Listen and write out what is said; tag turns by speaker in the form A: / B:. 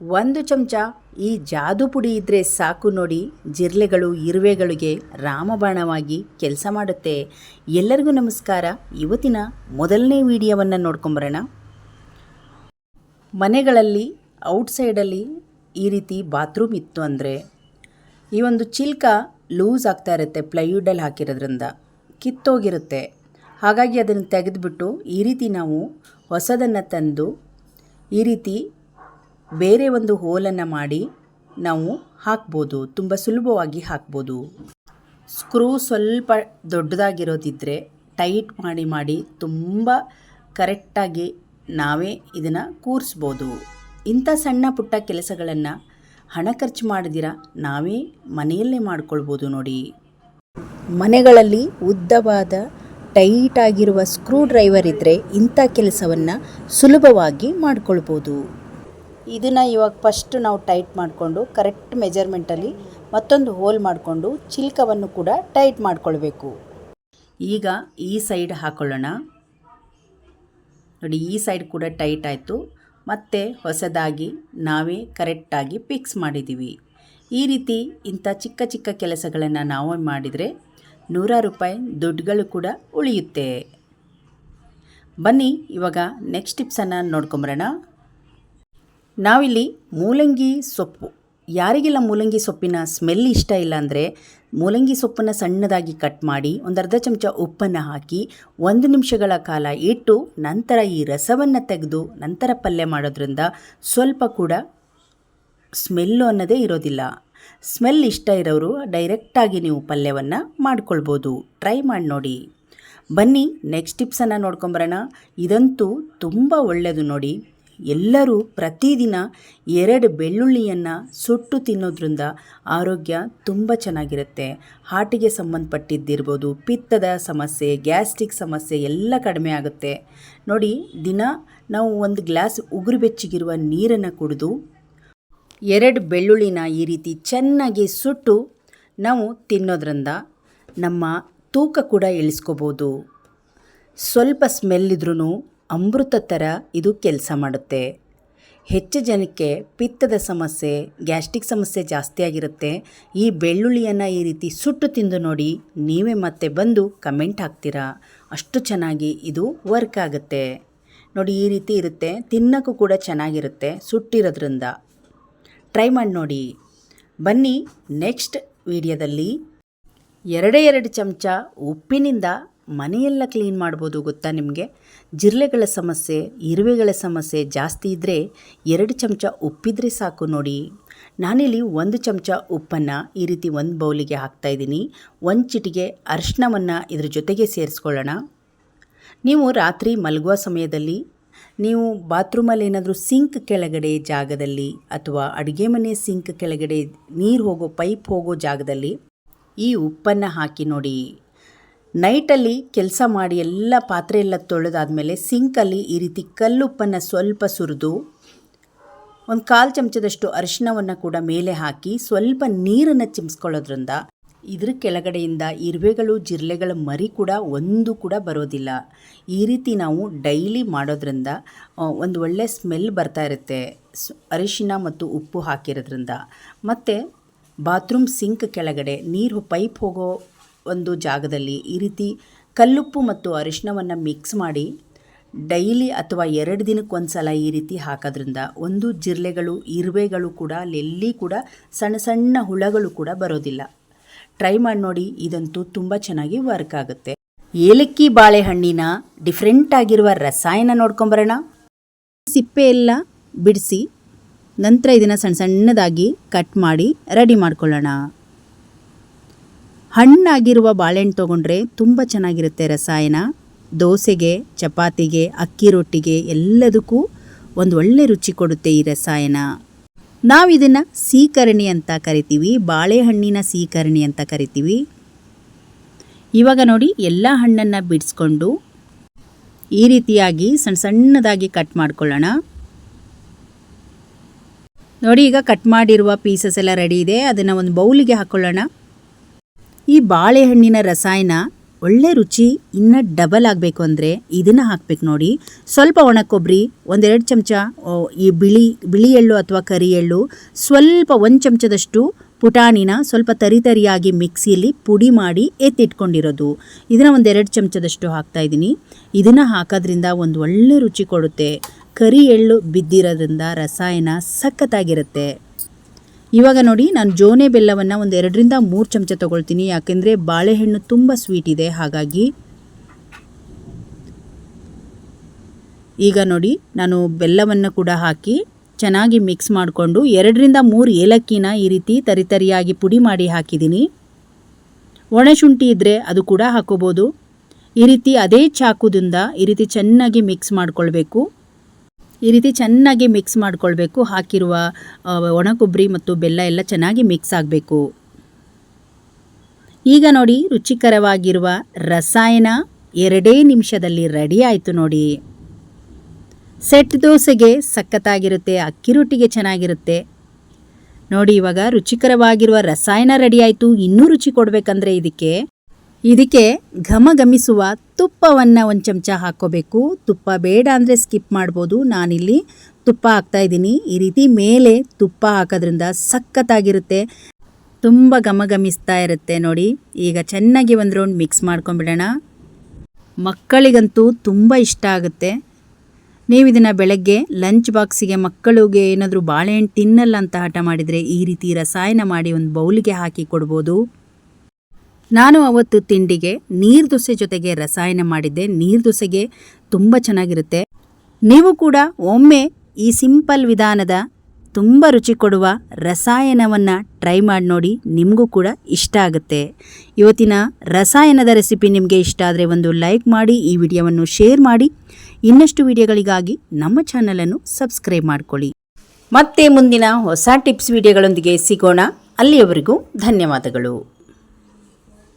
A: ಒಂದು ಚಮಚ ಈ ಜಾದು ಪುಡಿ ಇದ್ದರೆ ಸಾಕು ನೋಡಿ. ಜಿರ್ಲೆಗಳು, ಇರುವೆಗಳಿಗೆ ರಾಮಬಾಣವಾಗಿ ಕೆಲಸ ಮಾಡುತ್ತೆ. ಎಲ್ಲರಿಗೂ ನಮಸ್ಕಾರ. ಇವತ್ತಿನ ಮೊದಲನೇ ವಿಡಿಯೋವನ್ನು ನೋಡ್ಕೊಂಬರೋಣ. ಮನೆಗಳಲ್ಲಿ, ಔಟ್ಸೈಡಲ್ಲಿ ಈ ರೀತಿ ಬಾತ್ರೂಮ್ ಇತ್ತು ಅಂದರೆ, ಈ ಒಂದು ಚಿಲ್ಕ ಲೂಸ್ ಆಗ್ತಾ ಇರುತ್ತೆ ಪ್ಲೈವುಡಲ್ಲಿ ಹಾಕಿರೋದ್ರಿಂದ. ಕಿತ್ತೋಗಿರುತ್ತೆ. ಹಾಗಾಗಿ ಅದನ್ನು ತೆಗೆದುಬಿಟ್ಟು ಈ ರೀತಿ ನಾವು ಹೊಸದನ್ನು ತಂದು ಈ ರೀತಿ ಬೇರೆ ಒಂದು ಹೋಲನ್ನು ಮಾಡಿ ನಾವು ಹಾಕ್ಬೋದು. ತುಂಬ ಸುಲಭವಾಗಿ ಹಾಕ್ಬೋದು. ಸ್ಕ್ರೂ ಸ್ವಲ್ಪ ದೊಡ್ಡದಾಗಿರೋದಿದ್ದರೆ ಟೈಟ್ ಮಾಡಿ ಮಾಡಿ ತುಂಬ ಕರೆಕ್ಟಾಗಿ ನಾವೇ ಇದನ್ನು ಕೂರಿಸ್ಬೋದು. ಇಂಥ ಸಣ್ಣ ಪುಟ್ಟ ಕೆಲಸಗಳನ್ನು ಹಣ ಖರ್ಚು ಮಾಡಿದಿರ ನಾವೇ ಮನೆಯಲ್ಲೇ ಮಾಡ್ಕೊಳ್ಬೋದು ನೋಡಿ. ಮನೆಗಳಲ್ಲಿ ಉದ್ದವಾದ ಟೈಟ್ ಆಗಿರುವ ಸ್ಕ್ರೂ ಡ್ರೈವರ್ ಇದ್ದರೆ ಇಂಥ ಕೆಲಸವನ್ನು ಸುಲಭವಾಗಿ ಮಾಡ್ಕೊಳ್ಬೋದು. ಇದನ್ನು ಇವಾಗ ಫಸ್ಟ್ ನಾವು ಟೈಟ್ ಮಾಡಿಕೊಂಡು ಕರೆಕ್ಟ್ ಮೆಜರ್ಮೆಂಟಲ್ಲಿ ಮತ್ತೊಂದು ಹೋಲ್ ಮಾಡಿಕೊಂಡು ಚಿಲ್ಕವನ್ನು ಕೂಡ ಟೈಟ್ ಮಾಡಿಕೊಳ್ಬೇಕು. ಈಗ ಈ ಸೈಡ್ ಹಾಕೊಳ್ಳೋಣ. ನೋಡಿ, ಈ ಸೈಡ್ ಕೂಡ ಟೈಟ್ ಆಯಿತು. ಮತ್ತು ಹೊಸದಾಗಿ ನಾವೇ ಕರೆಕ್ಟಾಗಿ ಫಿಕ್ಸ್ ಮಾಡಿದ್ದೀವಿ ಈ ರೀತಿ ಇಂಥ ಚಿಕ್ಕ ಚಿಕ್ಕ ಕೆಲಸಗಳನ್ನು ನಾವು ಮಾಡಿದರೆ ನೂರಾರು ರೂಪಾಯಿ ದುಡ್ಡುಗಳು ಕೂಡ ಉಳಿಯುತ್ತೆ. ಬನ್ನಿ, ಇವಾಗ ನೆಕ್ಸ್ಟ್ ಟಿಪ್ಸನ್ನು ನೋಡ್ಕೊಂಬರೋಣ. ನಾವಿಲ್ಲಿ ಮೂಲಂಗಿ ಸೊಪ್ಪು. ಯಾರಿಗೆಲ್ಲ ಮೂಲಂಗಿ ಸೊಪ್ಪಿನ ಸ್ಮೆಲ್ ಇಷ್ಟ ಇಲ್ಲ ಅಂದರೆ ಮೂಲಂಗಿ ಸೊಪ್ಪನ್ನು ಸಣ್ಣದಾಗಿ ಕಟ್ ಮಾಡಿ ಒಂದು ಅರ್ಧ ಚಮಚ ಉಪ್ಪನ್ನು ಹಾಕಿ ಒಂದು ನಿಮಿಷಗಳ ಕಾಲ ಇಟ್ಟು ನಂತರ ಈ ರಸವನ್ನು ತೆಗೆದು ನಂತರ ಪಲ್ಯ ಮಾಡೋದ್ರಿಂದ ಸ್ವಲ್ಪ ಕೂಡ ಸ್ಮೆಲ್ಲು ಅನ್ನೋದೇ ಇರೋದಿಲ್ಲ. ಸ್ಮೆಲ್ ಇಷ್ಟ ಇರೋರು ಡೈರೆಕ್ಟಾಗಿ ನೀವು ಪಲ್ಯವನ್ನು ಮಾಡ್ಕೊಳ್ಬೋದು. ಟ್ರೈ ಮಾಡಿ ನೋಡಿ. ಬನ್ನಿ ನೆಕ್ಸ್ಟ್ ಟಿಪ್ಸನ್ನು ನೋಡ್ಕೊಂಬರೋಣ ಇದಂತೂ ತುಂಬ ಒಳ್ಳೆಯದು ನೋಡಿ. ಎಲ್ಲರೂ ಪ್ರತಿದಿನ ಎರಡು ಬೆಳ್ಳುಳ್ಳಿಯನ್ನು ಸುಟ್ಟು ತಿನ್ನೋದ್ರಿಂದ ಆರೋಗ್ಯ ತುಂಬ ಚೆನ್ನಾಗಿರುತ್ತೆ. ಹಾರ್ಟಿಗೆ ಸಂಬಂಧಪಟ್ಟಿದ್ದಿರ್ಬೋದು, ಪಿತ್ತದ ಸಮಸ್ಯೆ, ಗ್ಯಾಸ್ಟ್ರಿಕ್ ಸಮಸ್ಯೆ ಎಲ್ಲ ಕಡಿಮೆ ಆಗುತ್ತೆ. ನೋಡಿ, ದಿನ ನಾವು ಒಂದು ಗ್ಲಾಸ್ ಉಗುರು ಬೆಚ್ಚಿಗಿರುವ ನೀರನ್ನು ಕುಡಿದು ಎರಡು ಬೆಳ್ಳುಳ್ಳಿನ ಈ ರೀತಿ ಚೆನ್ನಾಗಿ ಸುಟ್ಟು ನಾವು ತಿನ್ನೋದ್ರಿಂದ ನಮ್ಮ ತೂಕ ಕೂಡ ಇಳಿಸ್ಕೋಬೋದು. ಸ್ವಲ್ಪ ಸ್ಮೆಲ್ ಇದ್ರೂ ಅಮೃತ ಥರ ಇದು ಕೆಲಸ ಮಾಡುತ್ತೆ. ಹೆಚ್ಚು ಜನಕ್ಕೆ ಪಿತ್ತದ ಸಮಸ್ಯೆ, ಗ್ಯಾಸ್ಟ್ರಿಕ್ ಸಮಸ್ಯೆ ಜಾಸ್ತಿ ಆಗಿರುತ್ತೆ. ಈ ಬೆಳ್ಳುಳ್ಳಿಯನ್ನು ಈ ರೀತಿ ಸುಟ್ಟು ತಿಂದು ನೋಡಿ ನೀವೇ ಮತ್ತೆ ಬಂದು ಕಮೆಂಟ್ ಹಾಕ್ತೀರಾ? ಅಷ್ಟು ಚೆನ್ನಾಗಿ ಇದು ವರ್ಕ್ ಆಗುತ್ತೆ. ನೋಡಿ ಈ ರೀತಿ ಇರುತ್ತೆ. ತಿನ್ನೋಕ್ಕೂ ಕೂಡ ಚೆನ್ನಾಗಿರುತ್ತೆ ಸುಟ್ಟಿರೋದ್ರಿಂದ. ಟ್ರೈ ಮಾಡಿ ನೋಡಿ. ಬನ್ನಿ ನೆಕ್ಸ್ಟ್ ವಿಡಿಯೋದಲ್ಲಿ. ಎರಡೇ ಎರಡು ಚಮಚ ಉಪ್ಪಿನಿಂದ ಮನೆಯೆಲ್ಲ ಕ್ಲೀನ್ ಮಾಡ್ಬೋದು ಗೊತ್ತಾ ನಿಮಗೆ? ಜಿರಳೆಗಳ ಸಮಸ್ಯೆ, ಇರುವೆಗಳ ಸಮಸ್ಯೆ ಜಾಸ್ತಿ ಇದ್ದರೆ ಎರಡು ಚಮಚ ಉಪ್ಪಿದ್ರೆ ಸಾಕು ನೋಡಿ. ನಾನಿಲ್ಲಿ ಒಂದು ಚಮಚ ಉಪ್ಪನ್ನು ಈ ರೀತಿ ಒಂದು ಬೌಲಿಗೆ ಹಾಕ್ತಾಯಿದ್ದೀನಿ ಒಂದು ಚಿಟಿಗೆ ಅರಿಶಿನವನ್ನು ಇದ್ರ ಜೊತೆಗೆ ಸೇರಿಸ್ಕೊಳ್ಳೋಣ. ನೀವು ರಾತ್ರಿ ಮಲಗುವ ಸಮಯದಲ್ಲಿ, ನೀವು ಬಾತ್ರೂಮಲ್ಲಿ ಏನಾದರೂ ಸಿಂಕ್ ಕೆಳಗಡೆ ಜಾಗದಲ್ಲಿ ಅಥವಾ ಅಡುಗೆ ಮನೆ ಸಿಂಕ್ ಕೆಳಗಡೆ ನೀರು ಹೋಗೋ ಪೈಪ್ ಹೋಗೋ ಜಾಗದಲ್ಲಿ ಈ ಉಪ್ಪನ್ನು ಹಾಕಿ ನೋಡಿ. ನೈಟಲ್ಲಿ ಕೆಲಸ ಮಾಡಿ ಎಲ್ಲ ಪಾತ್ರೆ ಎಲ್ಲ ತೊಳೆದಾದ್ಮೇಲೆ ಸಿಂಕಲ್ಲಿ ಈ ರೀತಿ ಕಲ್ಲುಪ್ಪನ್ನು ಸ್ವಲ್ಪ ಸುರಿದು ಒಂದು ಕಾಲು ಚಮಚದಷ್ಟು ಅರಿಶಿನವನ್ನು ಕೂಡ ಮೇಲೆ ಹಾಕಿ ಸ್ವಲ್ಪ ನೀರನ್ನು ಚಿಮ್ಸ್ಕೊಳ್ಳೋದ್ರಿಂದ ಇದ್ರ ಕೆಳಗಡೆಯಿಂದ ಇರುವೆಗಳು, ಜಿರಳೆಗಳ ಮರಿ ಕೂಡ ಒಂದು ಕೂಡ ಬರೋದಿಲ್ಲ. ಈ ರೀತಿ ನಾವು ಡೈಲಿ ಮಾಡೋದ್ರಿಂದ ಒಂದು ಒಳ್ಳೆ ಸ್ಮೆಲ್ ಬರ್ತಾ ಇರುತ್ತೆ. ಅರಿಶಿನ ಮತ್ತು ಉಪ್ಪು ಹಾಕಿರೋದ್ರಿಂದ. ಮತ್ತು ಬಾತ್ರೂಮ್ ಸಿಂಕ್ ಕೆಳಗಡೆ ನೀರು ಪೈಪ್ ಹೋಗೋ ಒಂದು ಜಾಗದಲ್ಲಿ ಈ ರೀತಿ ಕಲ್ಲುಪ್ಪು ಮತ್ತು ಅರಿಶಿನವನ್ನು ಮಿಕ್ಸ್ ಮಾಡಿ ಡೈಲಿ ಅಥವಾ ಎರಡು ದಿನಕ್ಕೆ ಒಂದು ಸಲ ಈ ರೀತಿ ಹಾಕೋದ್ರಿಂದ ಒಂದು ಜಿರಳೆಗಳು, ಇರುವೆಗಳು ಕೂಡ ಅಲ್ಲೆಲ್ಲಿ ಕೂಡ, ಸಣ್ಣ ಸಣ್ಣ ಹುಳಗಳು ಕೂಡ ಬರೋದಿಲ್ಲ. ಟ್ರೈ ಮಾಡಿ ನೋಡಿ, ಇದಂತೂ ತುಂಬ ಚೆನ್ನಾಗಿ ವರ್ಕ್ ಆಗುತ್ತೆ. ಏಲಕ್ಕಿ ಬಾಳೆಹಣ್ಣಿನ ಡಿಫ್ರೆಂಟ್ ಆಗಿರುವ ರಸಾಯನ ನೋಡ್ಕೊಂಬರೋಣ. ಸಿಪ್ಪೆ ಎಲ್ಲ ಬಿಡಿಸಿ ನಂತರ ಇದನ್ನು ಸಣ್ಣ ಸಣ್ಣದಾಗಿ ಕಟ್ ಮಾಡಿ ರೆಡಿ ಮಾಡ್ಕೊಳ್ಳೋಣ. ಹಣ್ಣಾಗಿರುವ ಬಾಳೆಹಣ್ಣು ತೊಗೊಂಡ್ರೆ ತುಂಬ ಚೆನ್ನಾಗಿರುತ್ತೆ ರಸಾಯನ. ದೋಸೆಗೆ, ಚಪಾತಿಗೆ, ಅಕ್ಕಿ ರೊಟ್ಟಿಗೆ ಎಲ್ಲದಕ್ಕೂ ಒಂದು ಒಳ್ಳೆ ರುಚಿ ಕೊಡುತ್ತೆ ಈ ರಸಾಯನ. ನಾವು ಇದನ್ನು ಸೀಕರಣಿ ಅಂತ ಕರಿತೀವಿ, ಬಾಳೆಹಣ್ಣಿನ ಸೀಕರಣಿ ಅಂತ ಕರಿತೀವಿ. ಇವಾಗ ನೋಡಿ ಎಲ್ಲ ಹಣ್ಣನ್ನು ಬಿಡಿಸ್ಕೊಂಡು ಈ ರೀತಿಯಾಗಿ ಸಣ್ಣ ಸಣ್ಣದಾಗಿ ಕಟ್ ಮಾಡ್ಕೊಳ್ಳೋಣ. ನೋಡಿ ಈಗ ಕಟ್ ಮಾಡಿರುವ ಪೀಸಸ್ ಎಲ್ಲ ರೆಡಿ ಇದೆ, ಅದನ್ನು ಒಂದು ಬೌಲಿಗೆ ಹಾಕ್ಕೊಳ್ಳೋಣ ಈ ಬಾಳೆಹಣ್ಣಿನ ರಸಾಯನ ಒಳ್ಳೆ ರುಚಿ ಇನ್ನೂ ಡಬಲ್ ಆಗಬೇಕು ಅಂದರೆ ಇದನ್ನು ಹಾಕ್ಬೇಕು ನೋಡಿ. ಸ್ವಲ್ಪ ಒಣ ಕೊಬ್ಬರಿ ಒಂದೆರಡು ಚಮಚ ಈ ಬಿಳಿ ಬಿಳಿ ಎಳ್ಳು ಅಥವಾ ಕರಿ ಎಳ್ಳು, ಸ್ವಲ್ಪ ಒಂದು ಚಮಚದಷ್ಟು ಪುಟಾಣಿನ ಸ್ವಲ್ಪ ತರಿ ತರಿಯಾಗಿ ಮಿಕ್ಸಿಯಲ್ಲಿ ಪುಡಿ ಮಾಡಿ ಎತ್ತಿಟ್ಕೊಂಡಿರೋದು. ಇದನ್ನು ಒಂದೆರಡು ಚಮಚದಷ್ಟು ಹಾಕ್ತಾ ಇದ್ದೀನಿ. ಇದನ್ನು ಹಾಕೋದ್ರಿಂದ ಒಂದು ಒಳ್ಳೆ ರುಚಿ ಕೊಡುತ್ತೆ. ಕರಿ ಎಳ್ಳು ಬಿದ್ದಿರೋದ್ರಿಂದ ರಸಾಯನ ಸಖತ್ತಾಗಿರುತ್ತೆ. ಇವಾಗ ನೋಡಿ, ನಾನು ಜೋನೆ ಬೆಲ್ಲವನ್ನು ಒಂದು ಎರಡರಿಂದ ಮೂರು ಚಮಚ ತೊಗೊಳ್ತೀನಿ. ಯಾಕೆಂದರೆ ಬಾಳೆಹಣ್ಣು ತುಂಬ ಸ್ವೀಟ್ ಇದೆ. ಹಾಗಾಗಿ ಈಗ ನೋಡಿ, ನಾನು ಬೆಲ್ಲವನ್ನು ಕೂಡ ಹಾಕಿ ಚೆನ್ನಾಗಿ ಮಿಕ್ಸ್ ಮಾಡಿಕೊಂಡು ಎರಡರಿಂದ ಮೂರು ಏಲಕ್ಕಿನ ಈ ರೀತಿ ತರಿತರಿಯಾಗಿ ಪುಡಿ ಮಾಡಿ ಹಾಕಿದ್ದೀನಿ. ಒಣಶುಂಠಿ ಇದ್ದರೆ ಅದು ಕೂಡ ಹಾಕೋಬೋದು. ಈ ರೀತಿ ಅದೇ ಚಾಕುದಿಂದ ಈ ರೀತಿ ಚೆನ್ನಾಗಿ ಮಿಕ್ಸ್ ಮಾಡ್ಕೊಳ್ಬೇಕು. ಈ ರೀತಿ ಚೆನ್ನಾಗಿ ಮಿಕ್ಸ್ ಮಾಡ್ಕೊಳ್ಬೇಕು. ಹಾಕಿರುವ ಒಣ ಕೊಬ್ಬರಿ ಮತ್ತು ಬೆಲ್ಲ ಎಲ್ಲ ಚೆನ್ನಾಗಿ ಮಿಕ್ಸ್ ಆಗಬೇಕು. ಈಗ ನೋಡಿ ರುಚಿಕರವಾಗಿರುವ ರಸಾಯನ ಎರಡೇ ನಿಮಿಷದಲ್ಲಿ ರೆಡಿ ಆಯಿತು ನೋಡಿ. ಸೆಟ್ ದೋಸೆಗೆ ಸಖತ್ತಾಗಿರುತ್ತೆ, ಅಕ್ಕಿ ರೊಟ್ಟಿಗೆ ಚೆನ್ನಾಗಿರುತ್ತೆ. ನೋಡಿ ಇವಾಗ ರುಚಿಕರವಾಗಿರುವ ರಸಾಯನ ರೆಡಿ ಆಯಿತು. ಇನ್ನೂ ರುಚಿ ಕೊಡಬೇಕಂದ್ರೆ ಇದಕ್ಕೆ ಇದಕ್ಕೆ ಘಮಘಮಿಸುವ ತುಪ್ಪವನ್ನು ಒಂದು ಚಮಚ ಹಾಕ್ಕೋಬೇಕು. ತುಪ್ಪ ಬೇಡ ಅಂದರೆ ಸ್ಕಿಪ್ ಮಾಡ್ಬೋದು ನಾನಿಲ್ಲಿ. ತುಪ್ಪ ಹಾಕ್ತಾ ಇದ್ದೀನಿ. ಈ ರೀತಿ ಮೇಲೆ ತುಪ್ಪ ಹಾಕೋದ್ರಿಂದ ಸಖತ್ತಾಗಿರುತ್ತೆ. ತುಂಬ ಘಮಘಮಿಸ್ತಾ ಇರುತ್ತೆ ನೋಡಿ. ಈಗ ಚೆನ್ನಾಗಿ ಒಂದು ರೌಂಡ್ ಮಿಕ್ಸ್ ಮಾಡ್ಕೊಂಬಿಡೋಣ ಮಕ್ಕಳಿಗಂತೂ ತುಂಬ ಇಷ್ಟ ಆಗುತ್ತೆ. ನೀವು ಇದನ್ನು ಬೆಳಗ್ಗೆ ಲಂಚ್ ಬಾಕ್ಸಿಗೆ ಮಕ್ಕಳಿಗೆ ಏನಾದರೂ ಬಾಳೆಹಣ್ಣು ತಿನ್ನಲ್ಲ ಅಂತ ಹಠ ಮಾಡಿದರೆ ಈ ರೀತಿ ರಸಾಯನ ಮಾಡಿ ಒಂದು ಬೌಲಿಗೆ ಹಾಕಿ ಕೊಡ್ಬೋದು. ನಾನು ಅವತ್ತು ತಿಂಡಿಗೆ ನೀರು ದೋಸೆ ಜೊತೆಗೆ ರಸಾಯನ ಮಾಡಿದ್ದೆ. ನೀರು ದೋಸೆಗೆ ತುಂಬ ಚೆನ್ನಾಗಿರುತ್ತೆ. ನೀವು ಕೂಡ ಒಮ್ಮೆ ಈ ಸಿಂಪಲ್ ವಿಧಾನದ ತುಂಬ ರುಚಿ ಕೊಡುವ ರಸಾಯನವನ್ನು ಟ್ರೈ ಮಾಡಿ ನೋಡಿ ನಿಮಗೂ ಕೂಡ ಇಷ್ಟ ಆಗುತ್ತೆ. ಇವತ್ತಿನ ರಸಾಯನದ ರೆಸಿಪಿ ನಿಮಗೆ ಇಷ್ಟ ಆದರೆ ಒಂದು ಲೈಕ್ ಮಾಡಿ, ಈ ವಿಡಿಯೋವನ್ನು ಶೇರ್ ಮಾಡಿ. ಇನ್ನಷ್ಟು ವಿಡಿಯೋಗಳಿಗಾಗಿ ನಮ್ಮ ಚಾನಲನ್ನು ಸಬ್ಸ್ಕ್ರೈಬ್ ಮಾಡಿಕೊಳ್ಳಿ. ಮತ್ತೆ ಮುಂದಿನ ಹೊಸ ಟಿಪ್ಸ್ ವಿಡಿಯೋಗಳೊಂದಿಗೆ ಸಿಗೋಣ. ಅಲ್ಲಿಯವರೆಗೂ ಧನ್ಯವಾದಗಳು.